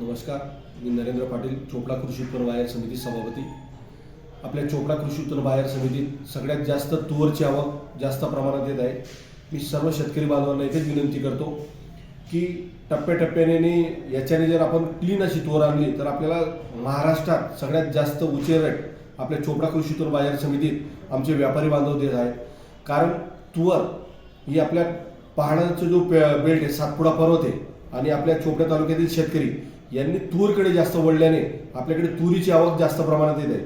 नमस्कार मी नरेंद्र पाटील चोपडा कृषी उत्पन्न बाजार समिती सभापती. आपल्या चोपडा कृषी उत्पन्न बाजार समितीत सगळ्यात जास्त तुवरची आवक जास्त प्रमाणात येत आहे. मी सर्व शेतकरी बांधवांना एकच विनंती करतो की टप्प्याटप्प्याने याच्याने जर आपण क्लीन अशी तुवर आणली तर आपल्याला महाराष्ट्रात सगळ्यात जास्त उचे रेट आपल्या चोपडा कृषी उत्पन्न बाजार समितीत आमचे व्यापारी बांधव देत आहेत. कारण तुवर ही आपल्या पहाडाचा जो पे- बेल्ट आहे सातपुडा पर्वत आहे आणि आपल्या चोपड्या तालुक्यातील शेतकरी यांनी तूरकडे जास्त वळल्याने आपल्याकडे तुरीची आवक जास्त प्रमाणात येत.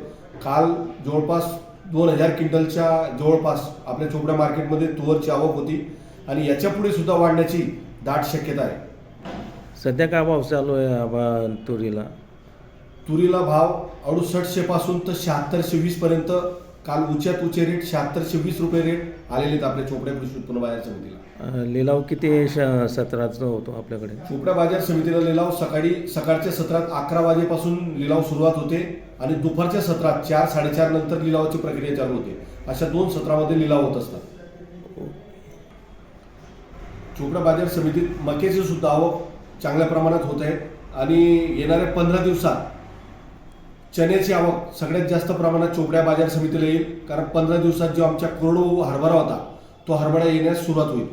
काल जवळपास दोन हजार क्विंटलच्या जवळपास आपल्या चोपड्या मार्केटमध्ये तुवरची आवक होती आणि याच्यापुढे सुद्धा वाढण्याची दाट शक्यता आहे. सध्या काय भाव चालू आहे तुरीला? तुरीला भाव अडुसष्टशे पासून तर शहात्तरशे वीस पर्यंत काल उच्यात उचे रेट शहात्तरशे वीस रुपये रेट आलेले आहेत आपल्या चोपड्या कृषी उत्पन्न बाजार समितीला. अं, लिलाव किती श- सत्राचा होतो आपल्याकडे? चोपडा बाजार समितीला लिलाव सकाळी सकाळच्या सत्रात अकरा वाजेपासून लिलाव सुरुवात होते आणि दुपारच्या सत्रात चार साडेचार नंतर लिलावाची प्रक्रिया चालू होते. अशा दोन सत्रामध्ये लिलाव होत असतात. चोपडा बाजार समितीत मक्याची सुद्धा आवक चांगल्या प्रमाणात होत आहे आणि येणाऱ्या पंधरा दिवसात चण्याची आवक सगळ्यात जास्त प्रमाणात चोपड्या बाजार समितीला येईल कारण पंधरा दिवसात जो आमच्या कोरडो हरभरा होता तो हरभरा येण्यास सुरुवात होईल.